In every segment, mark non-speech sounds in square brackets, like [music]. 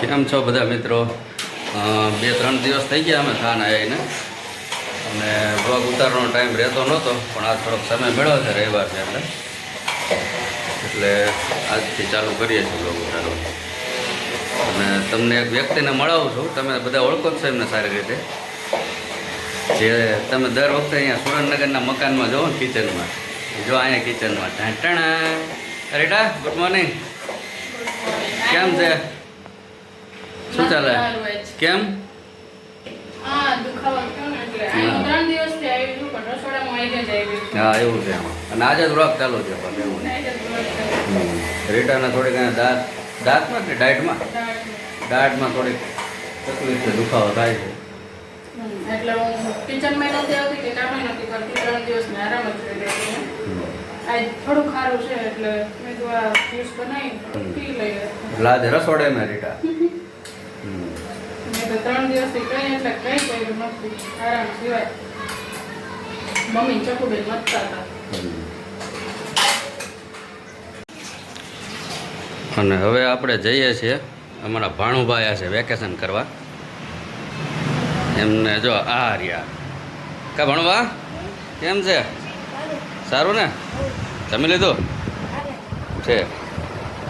કેમ છો બધા મિત્રો? બે ત્રણ દિવસ થઈ ગયા અમે થાન આવીને. અને બ્લોગ ઉતારવાનો ટાઈમ રહેતો નહોતો, પણ આ થોડોક સમય મેળવ્યો છે રવિવાર છે એટલે. એટલે આજથી ચાલુ કરીએ છીએ બ્લોગ ઉતારવાનું. અને તમને એક વ્યક્તિને મળાવું છું. તમે બધા ઓળખો છો એમને સારી રીતે. જે તમે દર વખતે અહીંયા સુરેન્દ્રનગરના મકાનમાં જોવો ને કિચનમાં. જો અહીંયા કિચનમાં. ટાણા અરેટા ગુડ મોર્નિંગ કેમ છે? શું ચાલે કેમ હા, થયો છું, પણ રસોડામાં આવીને જ આવી છું. હા એવું છે અને આજે જ રોગ ચાલુ છે પણ એવું નહીં. નાઈટ જ work કરું. હમ. રીટાના થોડીક દાંત દાંતમાં કે ડાયટમાં દાઢ. થોડીક તકલીફ છે દુખાવો થાય છે હમ, એટલે હું કિચનમાં નહોતી આવતી કે કામે નહોતી કરતી ત્રણ દિવસ આરામ જ કરી લીધો છે. હમ. આજ થોડું ખારું છે એટલે મેં કીધું આ જ્યુસ બનાવી પી લઈએ એટલે આજે રસોડામાં રીટા મેં [laughs] ત્રણ અને હવે આપણે જઈએ છીએ અમારા ભાણુભાઈ આ છે વેકેશન કરવા. એમને જો આ રહ્યા કા ભણવા કેમ છે? સારું ને? જમી લીધું? છે.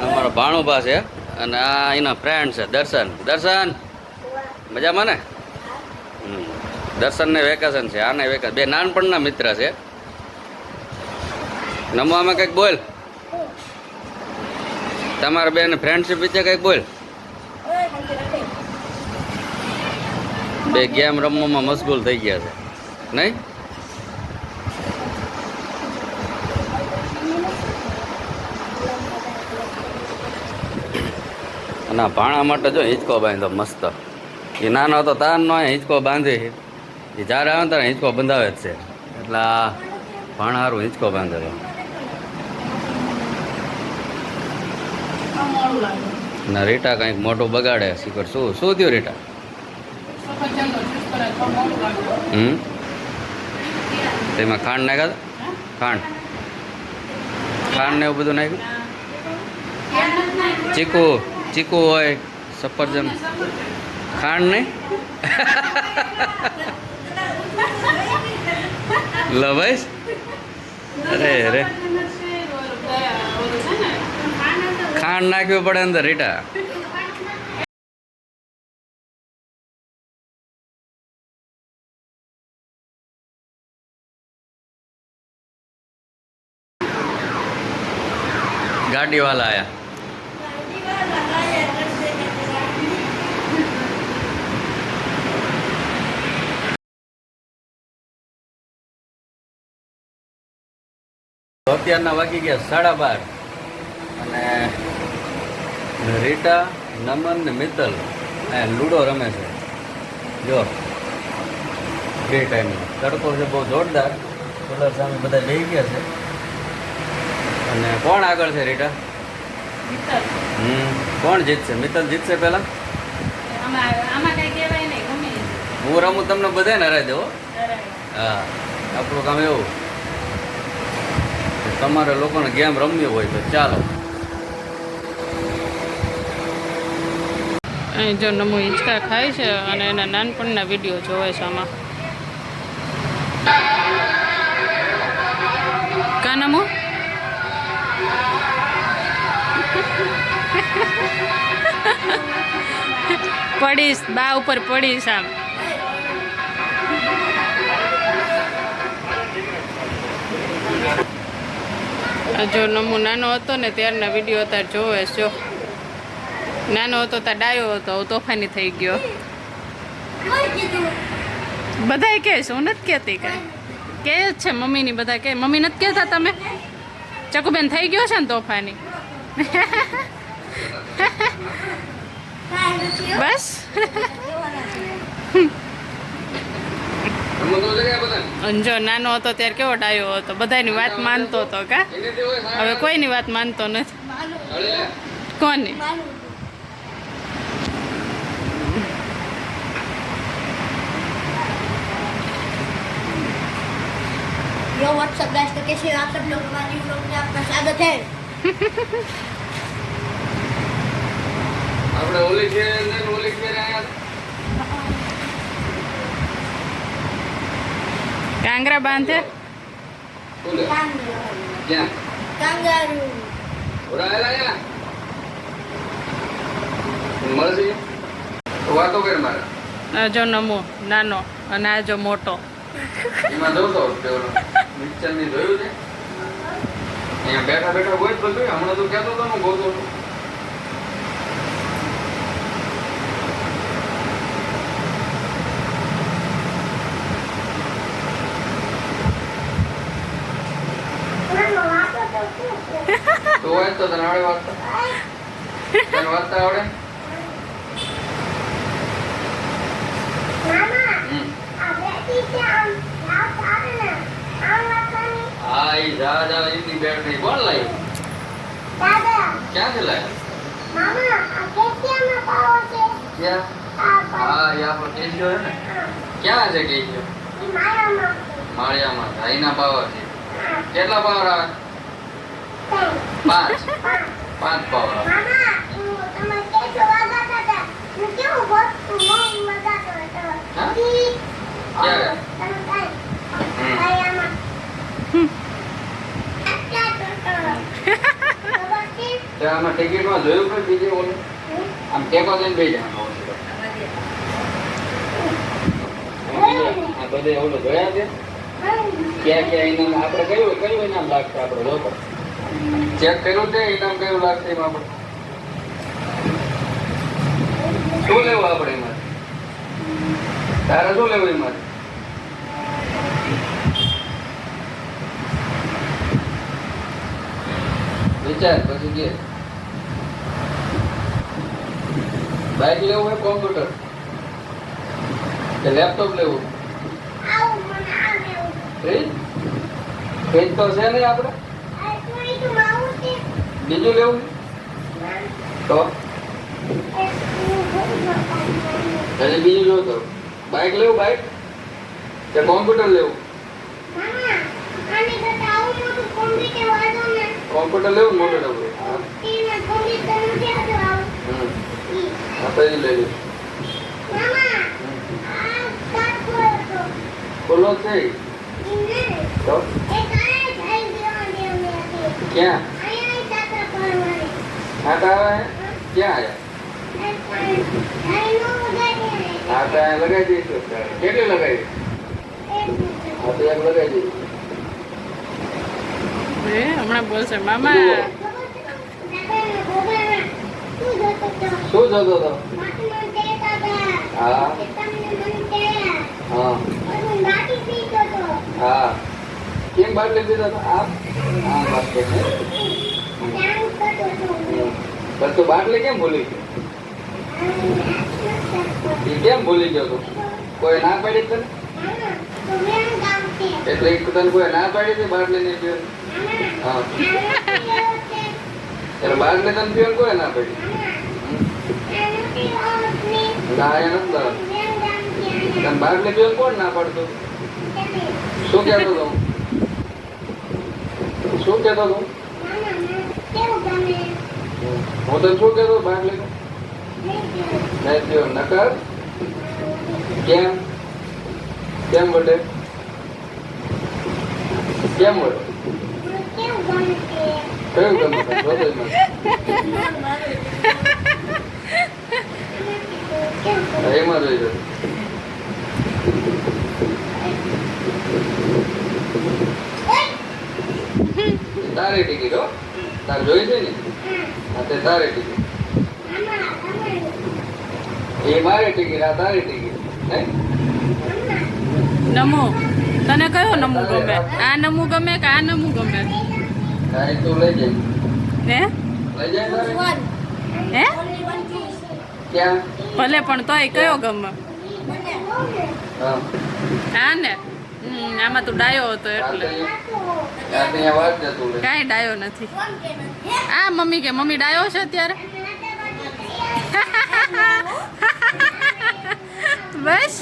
અમારો ભાણુભા છે અને આ એના ફ્રેન્ડ છે દર્શન. દર્શન! મજામાં ને? દર્શન દર્શનને વેકેશન છે, આને વેકેશન. બે નાનપણના મિત્ર છે. નમવામાં કંઈક બોલ. તમારા બેન ફ્રેન્ડશીપ વિશે કંઈક બોલ. બે ગેમ રમવામાં મશગુલ થઈ ગયા છે. નહીં? અને ભાણા માટે જો હિંચકો બાંધ્યો, મસ્ત. એ નાનો હતો તાર નો હિંચકો બાંધી એ જ્યારે આવે ને ત્યારે હિંચકો બંધાવે જ છે. એટલે આ ભાણા હિંચકો બાંધેલો અને રીટા કંઈક મોટું બગાડે શીખર, શું શું થયું રીટા? હમ? તેમાં ખાંડ નાખ્યા? ખાંડ. ખાંડ ને એવું બધું નાખ્યું? ચીકુ ચીકુ હોય, સફરજન. ખાંડ નહીં લવાઈશ? અરે અરે. ખાંડ નાખ્યું પડે અંદર રીટા. ગાડી વાલા અત્યારના વાગી ગયા સાડા બાર. અને રીટા નમન ને મિત્તલ એ લૂડો રમે છે. જો બે ટાઈમમાં તડકો છે બહુ જોરદાર. કલર સામે બધા લઈ ગયા છે. અને કોણ આગળ છે રીટા? હમ કોણ જીતશે? મિત્તલ જીતશે પહેલા. હું રમું તમને બધાને હરાઈ દેવો. હા આપણું કામ એવું. તમારે લોકોને ગેમ રમવી હોય તો ચાલો. અહીં જો નમો હિંચકા ખાય છે અને એના નાનપણના વીડિયો જોવે છે આમાં. કા નમો? [laughs] પડીશ, બા ઉપર પડીશ આમ. જો નમો નાનો હતો ને ત્યારના વીડિયો અત્યારે જોવે જો નાનો હતો ત્યાં ડાયો હતો તોફાની થઈ ગયો. બધાય કહે છે હું નથી કહેતી કે કહે જ છે મમ્મીની બધા કહે મમ્મી નથી કહેતા તમે? ચકુબેન થઈ ગયો છે ને તોફાની? [laughs] બસ. અને જો નાનો હતો ત્યારે કેવો ડાયો હતો બધાની વાત માનતો હતો કા હવે કોઈની વાત માનતો નથી કોની यो व्हाट्सअप गाइस तो कैसे हो आप सब लोग हमारे न्यू ब्लॉग में आपका स्वागत है આપણે ઓલી છે ને ઓલી છે ને મારે આ જો નમો નાનો અને આ જો મોટો બેઠા બેઠા હોય જ બધું હમણાં તો કેતો હતો ગોતો હતો તો તને આવડે વાંચતા તને વાંચતા આવડે? હા એ જા જા એની બેટ નહીં. કોણ લાવ્યું ક્યાંથી લાવ્યું હા એ આપણો કેશિયો છે ને. ક્યાં છે કેશિયો? માળિયામાં ભાઈના પાવર છે. કેટલા પાવર આવે? પાંચ. પાંચ તે આમાં ટિકિટમાં જોયું પણ બીજે ઓલું? આમ ટેકો લઈને બેસી જવાનું આ બધે ઓલું જોયા છે? ક્યાં ક્યાં ઇનામ આપણે કયું કયું ઇનામ લાગશે આપણે લોકો ચેક કર્યું છે? ઇનામ કયું લાગશે એમાં આપણે શું લેવું આપણે એમાં? તારે શું લેવું એમાં? વિચાર પછી કે. બાઇક લેવું હોય કોમ્પ્યુટર? કે લેપટોપ લેવું. ફ્રીજ? ફ્રીજ તો છે નહીં આપણે? બીજું લેવું? તો? અને બીજું જો તો બાઇક લેવું બાઇક કે કોમ્પ્યુટર લેવું? કોમ્પ્યુટર લેવું મોટું લેવું. પછી લઈ જ છે. ક્યાં? આવે? હે? ક્યાં આવ્યા આટા અહીંયા લગાવી દઈશું કેટલી લગાવી? હા તો એક લગાવી એ હમણાં બોલશે મામા. શું જોતો હતો? હા. હા. હા. કેમ બાટલી દીધો હતો? આ હે? બસ બાટલી કેમ ભૂલી ગયો? એ કેમ ભૂલી ગયો તું? કોઈ ના પાડી તને? એટલે તને કોઈ ના પાડી હતી બાટલી ને પીવાની હા. એટલે બાટલી તને પીવાનું કોઈ ના પાડી? ના, એ નથી. તને બાટલી પીવાનું કોણ ના પાડતું? શું કહેતો હતો? શું કહેતો હતો? હું તો શું કહેતો બાટલી નહીં પીવો નકર. કેમ? કેમ વટે? કેમ વટે? કયું ગમે એમાં જોઈ જશે તારી ટિકિટ, હો. તાર જોઈ છે ને? તે તારી ટિકિટ. એ મારી ટિકિટ આ તારી ટિકિટ. નમો. તને કયો નમો ગમે? આ નમું ગમે કે આ નમો ગમે? હા, લઈ હે? લઈ જાય હે? Only one piece. ક્યાં? ભલે પણ તોય કયો ગમે. હા ને? આમાં તો ડાયો હતો એટલે. કાંઈ ડાયો નથી. આ મમ્મી કે, મમ્મી ડાયો છે અત્યારે? બસ.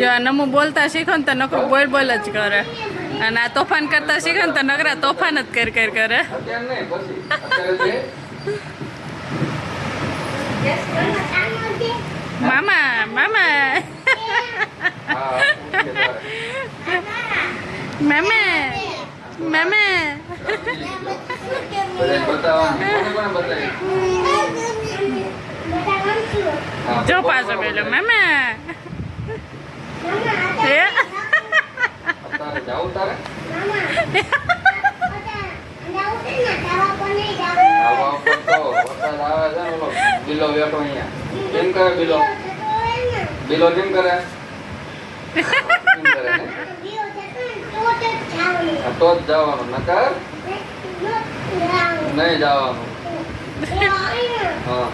જો નમું બોલતા શીખો ને તો નકરું બોલ બોલ જ કરે. અને આ તોફાન કરતા શીખે ને તો નકરા તોફાન જ કર કર કરે અત્યારે નહીં પછી અત્યારે જે મામા મામા. મામા મામા જો પાછો પેલો? મામા એ તારે જાવું બિલો બેઠો અહીંયા. કેમ કરે બિલો? બિલો કેમ કરે? તો જ જવાનું નકર? નહીં જવાનું. હા.